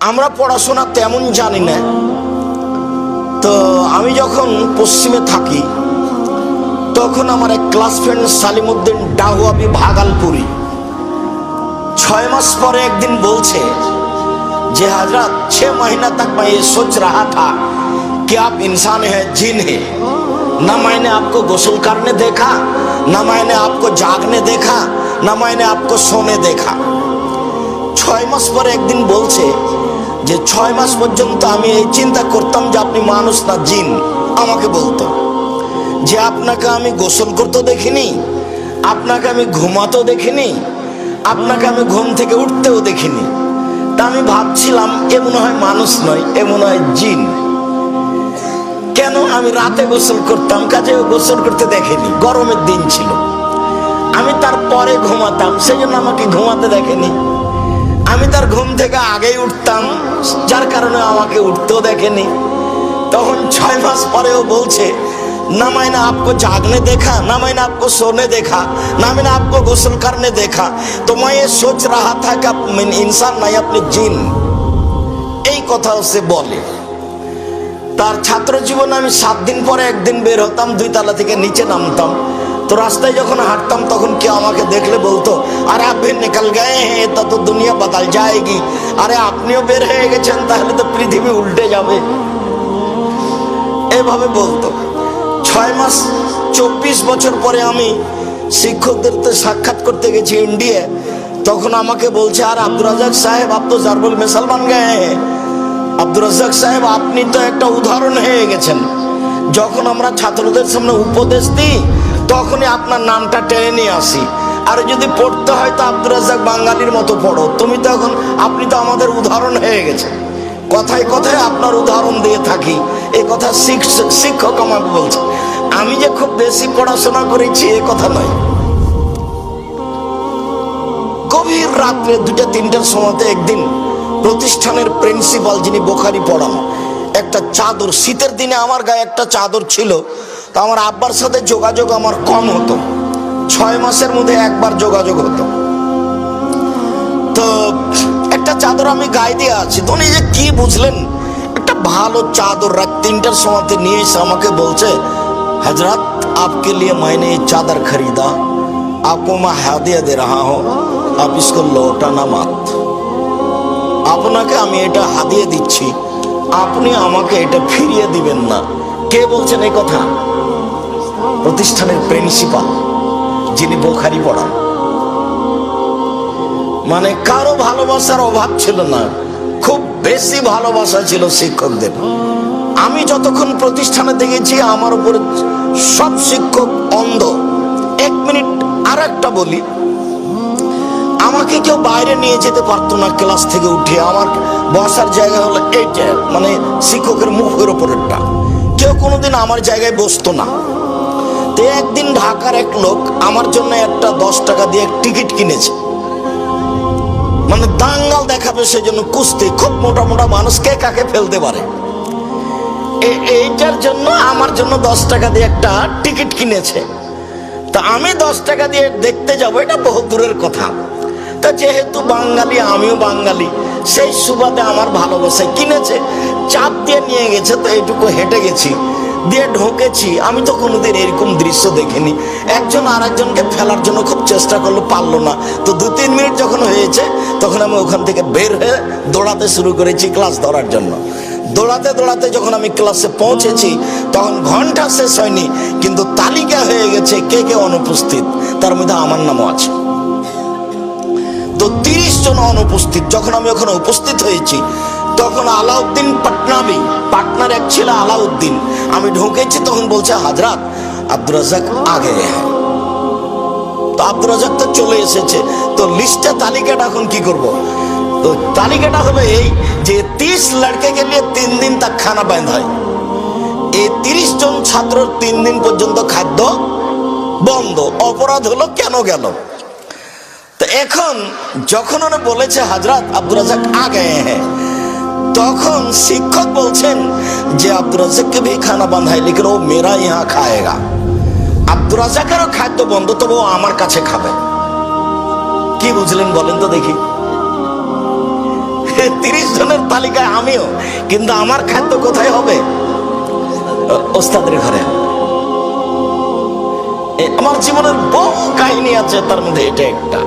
আমরা পড়াশোনা তেমন জানি না তো আমি যখন পশ্চিমে থাকি তখন আমার এক ক্লাস ফ্রেন্ড সালিমুদ্দিন ডাহুয়াবি ভাগালপুরি ছয় মাস পরে একদিন বলছে যে हजरत छह महीना तक मैं ये सोच रहा था कि आप इंसान है जिन है न मैंने आपको गसल करने देखा न मैंने आपको जागने देखा न मैंने आपको सोने देखा ছয় মাস পরে একদিন বলছে যে ছয় মাস পর্যন্ত আমি এই চিন্তা করতাম যে আপনি মানুষ না জিন। আমাকে বলতো। যে আপনাকে আমি গোসল করতে দেখিনি, আপনাকে আমি ঘুমাতেও দেখিনি, আপনাকে আমি ঘুম থেকে উঠতেও দেখিনি। তা আমি ভাবছিলাম, এ মনে হয় মানুষ নয়, এ মনে হয় জিন। কেন আমি রাতে গোসল করতাম কাজে গোসল করতে দেখেনি, গরমের দিন ছিল। আমি তারপরে ঘুমাতাম, সেই জন্য আমাকে ঘুমাতে দেখেনি। ঘুম থেকে আগেই উঠতাম যার কারণে আমাকে উঠতেও দেখেনি তখন ছয় মাস পরেও বলছে ना मैंने आपको जागने देखा ना मैंने आपको सोने देखा ना मैंने आपको गौसल करने देखा तो मैं ये सोच रहा था कि आप इंसान नहीं अपने জিন এই কথা সে বলে তার ছাত্র জীবনে আমি সাত দিন পরে একদিন বের হতাম দুই তালা থেকে নিচে নামতাম তো রাস্তায় যখন হাঁটতাম, তখন কেউ আমাকে দেখলে বলতো, আরে আপনি নিকাল গায়ে হ্যাঁ তা তো দুনিয়া বদল যায়গি। আরে আপনিও বের হয়ে গেছেন, তাহলে তো পৃথিবী উল্টে যাবে। এভাবে বলতো। ছয় মাস, চব্বিশ বছর পরে আমি শিক্ষকদের তো সাক্ষাৎ করতে গেছি ইন্ডিয়া তখন আমাকে বলছে, আর আব্দুর রাজাক সাহেব আপ তো জারবুল মেসালমান গায়ে হ্যাঁ। আব্দুর রাজাক সাহেব, আপনি তো একটা উদাহরণ হয়ে গেছেন। যখন আমরা ছাত্রদের সামনে উপদেশ দিই তখনই আপনার নামটা টেনে নিয়ে আসি। আর যদি পড়তে হয় তো আব্দুর রাজাক বাঙালির মতো পড়ো। তুমি তো এখন, আপনি তো আমাদের উদাহরণ হয়ে গেছে কথায় কথায় আপনার উদাহরণ দিয়ে থাকি। এই কথা শিক্ষক আমাকে বলছে। আমি যে খুব বেশি পড়াশোনা করেছি এ কথা নয়। গভীর রাত্রে দুটা তিনটার সময়তে একদিন প্রতিষ্ঠানের প্রিন্সিপাল যিনি বোখারি পড়ান, একটা চাদর, শীতের দিনে আমার গায়ে একটা চাদর ছিল তো আমার আব্বার সাথে যোগাযোগ আমার কম হতো ছয় মাসের মধ্যে একবার যোগাযোগ হতো তো একটা চাদর আমি গায়ে দিয়ে আছি তো উনি যে কি বুঝলেন একটা ভালো চাদর রাত তিনটার সময়তে নিয়ে এসে আমাকে বলছে हजरत आपके लिए मैंने ये चादर खरीदा आपको मैं हादिया दे रहा हूँ आप इसको लौटाना मत আপনাকে আমি এটা হাদিয়ে দিচ্ছি আপনি আমাকে এটা ফিরিয়ে দিবেন না কে বলছেন এই কথা প্রতিষ্ঠানের প্রিন্সিপাল, যিনি বোখারি পড়ান। মানে কারও ভালোবাসার অভাব ছিল না, খুব বেশি ভালোবাসা ছিল শিক্ষকদের। আমি যতক্ষণ প্রতিষ্ঠানে দেখেছি, আমার উপরে সব শিক্ষক অন্ধ। এক মিনিট আর একটা বলি, আমাকে কেউ বাইরে নিয়ে যেতে পারতো না ক্লাস থেকে উঠে। আমার বসার জায়গা হলো এইটা মানে শিক্ষকের মুখের ওপরেরটা কেউ কোনোদিন আমার জায়গায় বসতো না। একদিন ঢাকার এক লোক আমার জন্য একটা দশ টাকা দিয়ে টিকিট কিনেছে। মানে দাঙ্গাল দেখাবে সেজন্য কুস্তি। খুব মোটা মোটা মানুষ, কে কাকে ফেলতে পারে? এইটার জন্য আমার জন্য দশ টাকা দিয়ে একটা টিকিট কিনেছে। তা আমি দশ টাকা দিয়ে দেখতে যাব, এটা বহু দূরের কথা। তা যেহেতু বাঙালি, আমিও বাঙালি, সেই সুবাদে আমার ভালোবাসায় কিনেছে, চাপ দিয়ে নিয়ে গেছে, তো এইটুকু হেঁটে গেছি। দিয়ে ঢোকেছি। আমি তো কোনোদিন এরকম দৃশ্য দেখিনি। একজন আর একজনকে ফেলার জন্য খুব চেষ্টা করল, পারল না। তো দু, তিন মিনিট যখন হয়েছে, তখন আমি ওখান থেকে বের হয়ে দৌড়াতে শুরু করেছি ক্লাস ধরার জন্য। দৌড়াতে দৌড়াতে যখন আমি ক্লাসে পৌঁছেছি, তখন ঘণ্টা শেষ হয়নি, কিন্তু তালিকা হয়ে গেছে কে কে অনুপস্থিত। তার মধ্যে আমার নামও আছে। তো তিরিশ জন অনুপস্থিত। যখন আমি ওখানে উপস্থিত হয়েছি তখন আলাউদ্দিন পাটনাবি পাটনার এক ছিল আলাউদ্দিন। আমি ঢুকেছি, তখন বলছে, হাজরাত, আব্দুর রাজাক আগে তো আব্দুর রাজাক তো চলে এসেছে। তো লিস্টে তালিকাটা এখন কি করব? তো তালিকাটা হবে এই যে, তিরিশ লড়কে কে লিয়ে তিন দিন তাক খানা বন্ধ হয়। এই তিরিশ জন ছাত্র তিন দিন পর্যন্ত খাদ্য বন্ধ। অপরাধ হলো কেন গেল? তো এখন যখন ওরা বলেছে, হাজরাত, আব্দুর রাজাক আগে হ্যাঁ তখন শিক্ষক বলছেন যে আব্দুর রাজাককে ভি খানা বাঁধাই লেকিন ও মেরা ইহা খায়েগা। আব্দুর রাজাকেরও খাদ্য বন্ধ, তবে আমার কাছে খাবে। কি বুঝলেন বলেন তো দেখি। তিরিশ জনের তালিকায় আমিও, কিন্তু আমার খাদ্য কোথায় হবে? ওস্তাদের ঘরে। আমার জীবনের বহু কাহিনী আছে, তার মধ্যে এটা একটা।